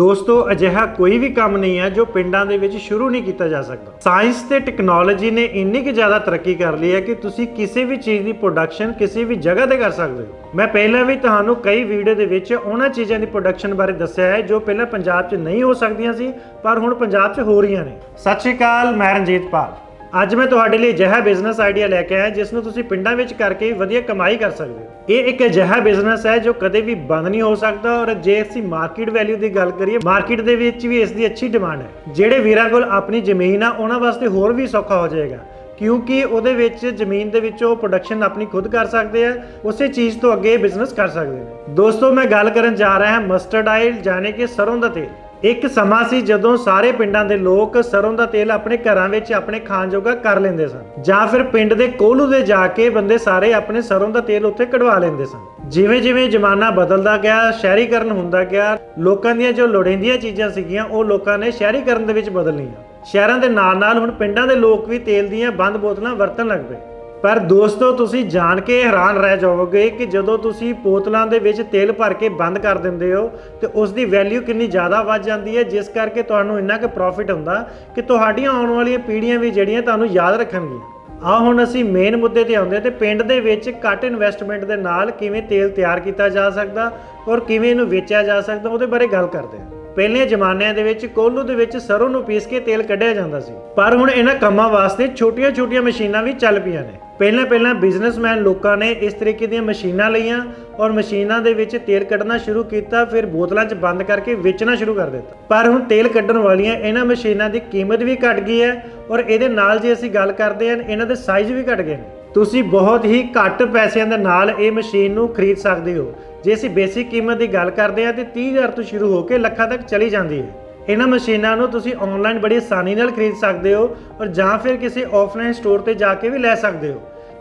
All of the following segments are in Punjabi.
ਦੋਸਤੋ, ਅਜਿਹਾ ਕੋਈ ਵੀ ਕੰਮ ਨਹੀਂ ਹੈ ਜੋ ਪਿੰਡਾਂ ਦੇ ਵਿੱਚ ਸ਼ੁਰੂ ਨਹੀਂ ਕੀਤਾ ਜਾ ਸਕਦਾ। ਸਾਇੰਸ ਤੇ ਟੈਕਨੋਲੋਜੀ ਨੇ ਇੰਨੀ ਕਿ ਜ਼ਿਆਦਾ ਤਰੱਕੀ ਕਰ ਲਈ ਹੈ ਕਿ ਤੁਸੀਂ ਕਿਸੇ ਵੀ ਚੀਜ਼ ਦੀ ਪ੍ਰੋਡਕਸ਼ਨ ਕਿਸੇ ਵੀ ਜਗ੍ਹਾ ਤੇ ਕਰ ਸਕਦੇ ਹੋ। ਮੈਂ ਪਹਿਲਾਂ ਵੀ ਤੁਹਾਨੂੰ ਕਈ ਵੀਡੀਓ ਦੇ ਵਿੱਚ ਉਹਨਾਂ ਚੀਜ਼ਾਂ ਦੀ ਪ੍ਰੋਡਕਸ਼ਨ ਬਾਰੇ ਦੱਸਿਆ ਹੈ ਜੋ ਪਹਿਲਾਂ ਪੰਜਾਬ 'ਚ ਨਹੀਂ ਹੋ ਸਕਦੀਆਂ ਸੀ, ਪਰ ਹੁਣ ਪੰਜਾਬ 'ਚ ਹੋ ਰਹੀਆਂ ਨੇ। ਸਤਿ ਸ਼੍ਰੀ ਅਕਾਲ, ਮੈਂ ਰਣਜੀਤ ਪਾਲ। ਅੱਜ ਮੈਂ ਤੁਹਾਡੇ ਲਈ ਅਜਿਹਾ ਬਿਜ਼ਨਸ ਆਈਡੀਆ ਲੈ ਕੇ ਆਇਆ ਜਿਸ ਨੂੰ ਤੁਸੀਂ ਪਿੰਡਾਂ ਵਿੱਚ ਕਰਕੇ ਵੀ ਵਧੀਆ ਕਮਾਈ ਕਰ ਸਕਦੇ ਹੋ। ਇਹ ਇੱਕ ਅਜਿਹਾ ਬਿਜ਼ਨਸ ਹੈ ਜੋ ਕਦੇ ਵੀ ਬੰਦ ਨਹੀਂ ਹੋ ਸਕਦਾ ਔਰ ਜੇ ਅਸੀਂ ਮਾਰਕੀਟ ਵੈਲਿਊ ਦੀ ਗੱਲ ਕਰੀਏ ਮਾਰਕੀਟ ਦੇ ਵਿੱਚ ਵੀ ਇਸ ਦੀ ਅੱਛੀ ਡਿਮਾਂਡ ਹੈ। ਜਿਹੜੇ ਵੀਰਾਂ ਕੋਲ ਆਪਣੀ ਜ਼ਮੀਨ ਆ, ਉਹਨਾਂ ਵਾਸਤੇ ਹੋਰ ਵੀ ਸੌਖਾ ਹੋ ਜਾਏਗਾ, ਕਿਉਂਕਿ ਉਹਦੇ ਵਿੱਚ ਜ਼ਮੀਨ ਦੇ ਵਿੱਚ ਉਹ ਪ੍ਰੋਡਕਸ਼ਨ ਆਪਣੀ ਖੁਦ ਕਰ ਸਕਦੇ ਆ, ਉਸੇ ਚੀਜ਼ ਤੋਂ ਅੱਗੇ ਬਿਜ਼ਨਸ ਕਰ ਸਕਦੇ ਨੇ। ਦੋਸਤੋ, ਮੈਂ ਗੱਲ ਕਰਨ ਜਾ ਰਿਹਾ ਹਾਂ ਮਸਟਰਡ ਆਇਲ ਯਾਨੀ ਕਿ ਸਰੋਂ ਦਾ ਤੇਲ। ਇੱਕ ਸਮਾਂ ਸੀ ਜਦੋਂ ਸਾਰੇ ਪਿੰਡਾਂ ਦੇ ਲੋਕ ਸਰੋਂ ਦਾ ਤੇਲ ਆਪਣੇ ਘਰਾਂ ਵਿੱਚ ਆਪਣੇ ਖਾਣ ਜੋਗਾ ਕਰ ਲੈਂਦੇ ਸਨ। ਜਾਂ ਫਿਰ ਪਿੰਡ ਦੇ ਕੋਲੂ ਦੇ ਜਾ ਕੇ ਬੰਦੇ ਸਾਰੇ ਆਪਣੇ ਸਰੋਂ ਦਾ ਤੇਲ ਉੱਥੇ ਕਢਵਾ ਲੈਂਦੇ ਸਨ। ਜਿਵੇਂ ਜਿਵੇਂ ਜ਼ਮਾਨਾ ਬਦਲਦਾ ਗਿਆ, ਸ਼ਹਿਰੀਕਰਨ ਹੁੰਦਾ ਗਿਆ, ਲੋਕਾਂ ਦੀਆਂ ਜੋ ਲੋੜੀਂਦੀਆਂ ਚੀਜ਼ਾਂ ਸੀਗੀਆਂ, ਉਹ ਲੋਕਾਂ ਨੇ ਸ਼ਹਿਰੀਕਰਨ ਦੇ ਵਿੱਚ ਬਦਲ ਲਈਆਂ। ਸ਼ਹਿਰਾਂ ਦੇ ਨਾਲ-ਨਾਲ ਹੁਣ ਪਿੰਡਾਂ ਦੇ ਲੋਕ ਵੀ ਤੇਲ ਦੀਆਂ ਬੰਦ ਬੋਤਲਾਂ ਵਰਤਣ ਲੱਗ ਪਏ। ਪਰ ਦੋਸਤੋ, ਤੁਸੀਂ ਜਾਣ ਕੇ ਹੈਰਾਨ ਰਹਿ ਜਾਓਗੇ ਕਿ ਜਦੋਂ ਤੁਸੀਂ ਬੋਤਲਾਂ ਦੇ ਵਿੱਚ ਤੇਲ ਭਰ ਕੇ ਬੰਦ ਕਰ ਦਿੰਦੇ ਹੋ, ਤੇ ਉਸ ਦੀ ਵੈਲਿਊ ਕਿੰਨੀ ਜ਼ਿਆਦਾ ਵੱਧ ਜਾਂਦੀ ਹੈ, ਜਿਸ ਕਰਕੇ ਤੁਹਾਨੂੰ ਇੰਨਾ ਕੁ ਪ੍ਰੋਫਿਟ ਹੁੰਦਾ ਕਿ ਤੁਹਾਡੀਆਂ ਆਉਣ ਵਾਲੀਆਂ ਪੀੜ੍ਹੀਆਂ ਵੀ ਜਿਹੜੀਆਂ ਤੁਹਾਨੂੰ ਯਾਦ ਰੱਖਣਗੀਆਂ। ਆ ਹੁਣ ਅਸੀਂ ਮੇਨ ਮੁੱਦੇ ਤੇ ਆਉਂਦੇ ਹਾਂ ਤੇ ਪਿੰਡ ਦੇ ਵਿੱਚ ਘੱਟ ਇਨਵੈਸਟਮੈਂਟ ਦੇ ਨਾਲ ਕਿਵੇਂ ਤੇਲ ਤਿਆਰ ਕੀਤਾ ਜਾ ਸਕਦਾ ਔਰ ਕਿਵੇਂ ਇਹਨੂੰ ਵੇਚਿਆ ਜਾ ਸਕਦਾ, ਉਹਦੇ ਬਾਰੇ ਗੱਲ ਕਰਦੇ ਹਾਂ। ਪਹਿਲੇ ਜ਼ਮਾਨਿਆਂ ਦੇ ਵਿੱਚ ਕੋਲੂ ਦੇ ਵਿੱਚ ਸਰੋਂ ਨੂੰ ਪੀਸ ਕੇ ਤੇਲ ਕੱਢਿਆ ਜਾਂਦਾ ਸੀ। ਪਰ ਹੁਣ ਇਹਨਾਂ ਕੰਮਾਂ ਵਾਸਤੇ ਛੋਟੀਆਂ-ਛੋਟੀਆਂ ਮਸ਼ੀਨਾਂ ਵੀ ਚੱਲ ਪਈਆਂ ਨੇ। ਪਹਿਲਾਂ ਪਹਿਲਾਂ ਬਿਜ਼ਨਸਮੈਨ ਲੋਕਾਂ ਨੇ ਇਸ ਤਰੀਕੇ ਦੀਆਂ ਮਸ਼ੀਨਾਂ ਲਈਆਂ ਔਰ ਮਸ਼ੀਨਾਂ ਦੇ ਵਿੱਚ ਤੇਲ ਕੱਢਣਾ ਸ਼ੁਰੂ ਕੀਤਾ, ਫਿਰ ਬੋਤਲਾਂ 'ਚ ਬੰਦ ਕਰਕੇ ਵੇਚਣਾ ਸ਼ੁਰੂ ਕਰ ਦਿੱਤਾ। ਪਰ ਹੁਣ ਤੇਲ ਕੱਢਣ ਵਾਲੀਆਂ ਇਹਨਾਂ ਮਸ਼ੀਨਾਂ ਦੀ ਕੀਮਤ ਵੀ ਘਟ ਗਈ ਹੈ ਔਰ ਇਹਦੇ ਨਾਲ ਜੇ ਅਸੀਂ ਗੱਲ ਕਰਦੇ ਹਾਂ, ਇਹਨਾਂ ਦੇ ਸਾਈਜ਼ ਵੀ ਘਟ ਗਏ ਨੇ। ਤੁਸੀਂ ਬਹੁਤ ਹੀ ਘੱਟ ਪੈਸਿਆਂ ਦੇ ਨਾਲ ਇਹ ਮਸ਼ੀਨ ਨੂੰ ਖਰੀਦ ਸਕਦੇ ਹੋ। ਜੇ ਅਸੀਂ ਬੇਸਿਕ ਕੀਮਤ ਦੀ ਗੱਲ ਕਰਦੇ ਹਾਂ, ਤੇ 30000 ਤੋਂ ਸ਼ੁਰੂ ਹੋ ਕੇ ਲੱਖਾਂ ਤੱਕ ਚਲੀ ਜਾਂਦੀ ਹੈ। ਇਹਨਾਂ ਮਸ਼ੀਨਾਂ ਨੂੰ ਤੁਸੀਂ ਆਨਲਾਈਨ ਬੜੀ ਆਸਾਨੀ ਨਾਲ ਖਰੀਦ ਸਕਦੇ ਹੋ ਔਰ ਜਾਂ ਫਿਰ ਕਿਸੇ ਆਫਲਾਈਨ ਸਟੋਰ ਤੇ ਜਾ ਕੇ ਵੀ ਲੈ ਸਕਦੇ ਹੋ।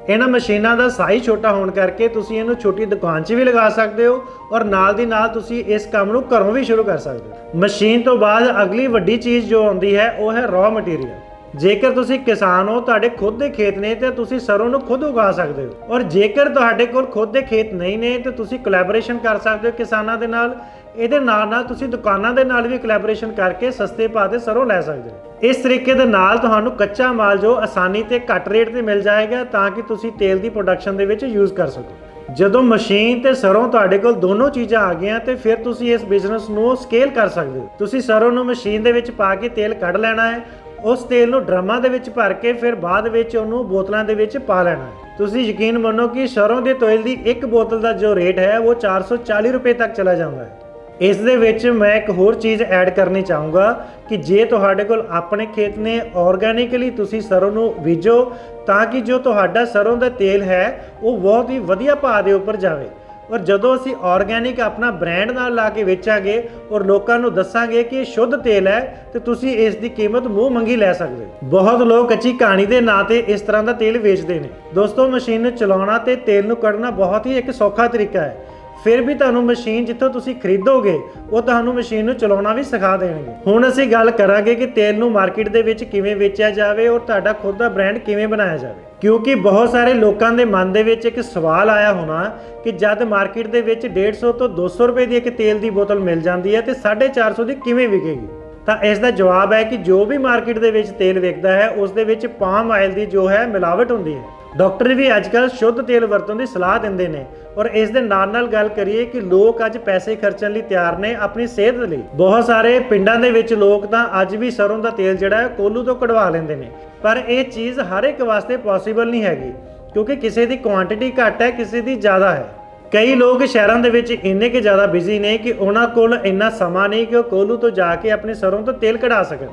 ਇਹਨਾਂ ਮਸ਼ੀਨਾਂ ਦਾ ਸਾਈਜ਼ ਛੋਟਾ ਹੋਣ ਕਰਕੇ ਤੁਸੀਂ ਇਹਨੂੰ ਛੋਟੀ ਦੁਕਾਨ 'ਚ ਵੀ ਲਗਾ ਸਕਦੇ ਹੋ ਔਰ ਨਾਲ ਦੀ ਨਾਲ ਤੁਸੀਂ ਇਸ ਕੰਮ ਨੂੰ ਘਰੋਂ ਵੀ ਸ਼ੁਰੂ ਕਰ ਸਕਦੇ ਹੋ। ਮਸ਼ੀਨ ਤੋਂ ਬਾਅਦ ਅਗਲੀ ਵੱਡੀ ਚੀਜ਼ ਜੋ ਆਉਂਦੀ ਹੈ, ਉਹ ਹੈ ਰॉ ਮਟੀਰੀਅਲ ਜੇਕਰ ਤੁਸੀਂ ਕਿਸਾਨ ਹੋ, ਤੁਹਾਡੇ ਖੁਦ ਦੇ ਖੇਤ ਨੇ ਤੇ ਤੁਸੀਂ ਸਰੋਂ ਨੂੰ ਖੁਦ ਉਗਾ ਸਕਦੇ ਹੋ। ਔਰ ਜੇਕਰ ਤੁਹਾਡੇ ਕੋਲ ਖੁਦ ਦੇ ਖੇਤ ਨਹੀਂ ਨੇ, ਤੇ ਤੁਸੀਂ ਕੋਲੈਬੋਰੇਸ਼ਨ ਕਰ ਸਕਦੇ ਹੋ ਕਿਸਾਨਾਂ ਦੇ ਨਾਲ। ਇਹਦੇ ਨਾਲ ਨਾਲ ਤੁਸੀਂ ਦੁਕਾਨਾਂ ਦੇ ਨਾਲ ਵੀ ਕੋਲੈਬੋਰੇਸ਼ਨ ਕਰਕੇ ਸਸਤੇ ਭਾਅ ਤੇ ਸਰੋਂ ਲੈ ਸਕਦੇ ਹੋ। ਇਸ ਤਰੀਕੇ ਦੇ ਨਾਲ ਤੁਹਾਨੂੰ ਕੱਚਾ ਮਾਲ ਜੋ ਆਸਾਨੀ ਤੇ ਘੱਟ ਰੇਟ ਤੇ ਮਿਲ ਜਾਏਗਾ, ਤਾਂ ਕਿ ਤੁਸੀਂ ਤੇਲ ਦੀ ਪ੍ਰੋਡਕਸ਼ਨ ਦੇ ਵਿੱਚ ਯੂਜ਼ ਕਰ ਸਕੋ। ਜਦੋਂ ਮਸ਼ੀਨ ਤੇ ਸਰੋਂ ਤੁਹਾਡੇ ਕੋਲ ਦੋਨੋਂ ਚੀਜ਼ਾਂ ਆ ਗਈਆਂ, ਤੇ ਫਿਰ ਤੁਸੀਂ ਇਸ ਬਿਜ਼ਨਸ ਨੂੰ ਸਕੇਲ ਕਰ ਸਕਦੇ ਹੋ। ਤੁਸੀਂ ਸਰੋਂ ਨੂੰ ਮਸ਼ੀਨ ਦੇ ਵਿੱਚ ਪਾ ਕੇ ਤੇਲ ਕੱਢ ਲੈਣਾ ਹੈ ਉਸ ਤੇਲ ਨੂੰ ਡਰਮਾਂ ਦੇ ਵਿੱਚ ਭਰ ਕੇ ਫਿਰ ਬਾਅਦ ਵਿੱਚ ਉਹਨੂੰ ਬੋਤਲਾਂ ਦੇ ਵਿੱਚ ਪਾ ਲੈਣਾ। ਤੁਸੀਂ ਯਕੀਨ ਮੰਨੋ ਕਿ ਸਰੋਂ ਦੇ ਤੇਲ ਦੀ ਇੱਕ ਬੋਤਲ ਦਾ ਜੋ ਰੇਟ ਹੈ, ਉਹ 440 ਰੁਪਏ ਤੱਕ ਚਲਾ ਜਾਂਦਾ ਹੈ। ਇਸ ਦੇ ਵਿੱਚ ਮੈਂ ਇੱਕ ਹੋਰ ਚੀਜ਼ ਐਡ ਕਰਨੀ ਚਾਹੂੰਗਾ ਕਿ ਜੇ ਤੁਹਾਡੇ ਕੋਲ ਆਪਣੇ ਖੇਤ ਨੇ ਆਰਗੈਨਿਕਲੀ ਤੁਸੀਂ ਸਰੋਂ ਨੂੰ ਬੀਜੋ, ਤਾਂ ਕਿ ਜੋ ਤੁਹਾਡਾ ਸਰੋਂ ਦਾ ਤੇਲ ਹੈ, ਉਹ ਬਹੁਤ ਹੀ ਵਧੀਆ ਭਾਅ ਦੇ ਉੱਪਰ ਜਾਵੇ। ਔਰ ਜਦੋਂ ਅਸੀਂ ਆਰਗੈਨਿਕ ਆਪਣਾ ਬ੍ਰਾਂਡ ਨਾਲ ਲਾ ਕੇ ਵੇਚਾਂਗੇ ਔਰ ਲੋਕਾਂ ਨੂੰ ਦੱਸਾਂਗੇ ਕਿ ਇਹ ਸ਼ੁੱਧ ਤੇਲ ਹੈ, ਤੇ ਤੁਸੀਂ ਇਸ ਦੀ ਕੀਮਤ ਮੂੰਹ ਮੰਗੀ ਲੈ ਸਕਦੇ ਹੋ। ਬਹੁਤ ਲੋਕ ਕੱਚੀ ਕਹਾਣੀ ਦੇ ਨਾਂ ਤੇ ਇਸ ਤਰ੍ਹਾਂ ਦਾ ਤੇਲ ਵੇਚਦੇ ਨੇ। ਦੋਸਤੋ, ਮਸ਼ੀਨ ਨੂੰ ਚਲਾਉਣਾ ਤੇ ਤੇਲ ਨੂੰ ਕੱਢਣਾ ਬਹੁਤ ਹੀ ਇੱਕ ਸੌਖਾ ਤਰੀਕਾ ਹੈ। ਫਿਰ ਵੀ ਤੁਹਾਨੂੰ ਮਸ਼ੀਨ ਜਿੱਥੋਂ ਤੁਸੀਂ ਖਰੀਦੋਗੇ, ਉਹ ਤੁਹਾਨੂੰ ਮਸ਼ੀਨ ਨੂੰ ਚਲਾਉਣਾ ਵੀ ਸਿਖਾ ਦੇਣਗੇ। ਹੁਣ ਅਸੀਂ ਗੱਲ ਕਰਾਂਗੇ ਕਿ ਤੇਲ ਨੂੰ ਮਾਰਕੀਟ ਦੇ ਵਿੱਚ ਕਿਵੇਂ ਵੇਚਿਆ ਜਾਵੇ ਔਰ ਤੁਹਾਡਾ ਖੁਦ ਦਾ ਬ੍ਰਾਂਡ ਕਿਵੇਂ ਬਣਾਇਆ ਜਾਵੇ। ਕਿਉਂਕਿ ਬਹੁਤ ਸਾਰੇ ਲੋਕਾਂ ਦੇ ਮਨ ਦੇ ਵਿੱਚ ਇੱਕ ਸਵਾਲ ਆਇਆ ਹੋਣਾ ਕਿ ਜਦ ਮਾਰਕੀਟ ਦੇ ਵਿੱਚ 150 ਤੋਂ 200 ਰੁਪਏ ਦੀ ਇੱਕ ਤੇਲ ਦੀ ਬੋਤਲ ਮਿਲ ਜਾਂਦੀ ਹੈ ਤੇ 450 ਦੀ ਕਿਵੇਂ ਵਿਕੇਗੀ? ਤਾਂ ਇਸ ਦਾ ਜਵਾਬ ਹੈ ਕਿ ਜੋ ਵੀ ਮਾਰਕੀਟ ਦੇ ਵਿੱਚ ਤੇਲ ਵਿਕਦਾ ਹੈ, ਉਸ ਦੇ ਵਿੱਚ ਪਾਮ ਆਇਲ ਦੀ ਜੋ ਹੈ ਮਿਲਾਵਟ ਹੁੰਦੀ ਹੈ। ਡਾਕਟਰ ਵੀ ਅੱਜਕੱਲ ਸ਼ੁੱਧ ਤੇਲ ਵਰਤਣ ਦੀ ਸਲਾਹ ਦਿੰਦੇ ਨੇ ਔਰ ਇਸ ਦੇ ਨਾਲ ਨਾਲ ਗੱਲ ਕਰੀਏ ਕਿ ਲੋਕ ਅੱਜ ਪੈਸੇ ਖਰਚਣ ਲਈ ਤਿਆਰ ਨੇ ਆਪਣੀ ਸਿਹਤ ਲਈ। ਬਹੁਤ ਸਾਰੇ ਪਿੰਡਾਂ ਦੇ ਵਿੱਚ ਲੋਕ ਤਾਂ ਅੱਜ ਵੀ ਸਰੋਂ ਦਾ ਤੇਲ ਜਿਹੜਾ ਹੈ, ਕੋਲੂ ਤੋਂ ਕਢਵਾ ਲੈਂਦੇ ਨੇ। ਪਰ ਇਹ ਚੀਜ਼ ਹਰ ਇੱਕ ਵਾਸਤੇ ਪੋਸੀਬਲ ਨਹੀਂ ਹੈਗੀ, ਕਿਉਂਕਿ ਕਿਸੇ ਦੀ ਕੁਆਂਟੀਟੀ ਘੱਟ ਹੈ, ਕਿਸੇ ਦੀ ਜ਼ਿਆਦਾ ਹੈ। ਕਈ ਲੋਕ ਸ਼ਹਿਰਾਂ ਦੇ ਵਿੱਚ ਇੰਨੇ ਕਿ ਜ਼ਿਆਦਾ ਬਿਜ਼ੀ ਨੇ ਕਿ ਉਹਨਾਂ ਕੋਲ ਇੰਨਾ ਸਮਾਂ ਨਹੀਂ ਕਿ ਉਹ ਕੋਲੂ ਤੋਂ ਜਾ ਕੇ ਆਪਣੇ ਸਰੋਂ ਤੋਂ ਤੇਲ ਕਢਾ ਸਕਣ।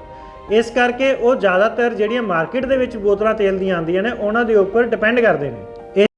ਇਸ ਕਰਕੇ ਉਹ ਜ਼ਿਆਦਾਤਰ ਜਿਹੜੀਆਂ ਮਾਰਕੀਟ ਦੇ ਵਿੱਚ ਬੋਤਲਾਂ ਤੇਲ ਦੀਆਂ ਆਉਂਦੀਆਂ ਨੇ, ਉਹਨਾਂ ਦੇ ਉੱਪਰ ਡਿਪੈਂਡ ਕਰਦੇ ਨੇ।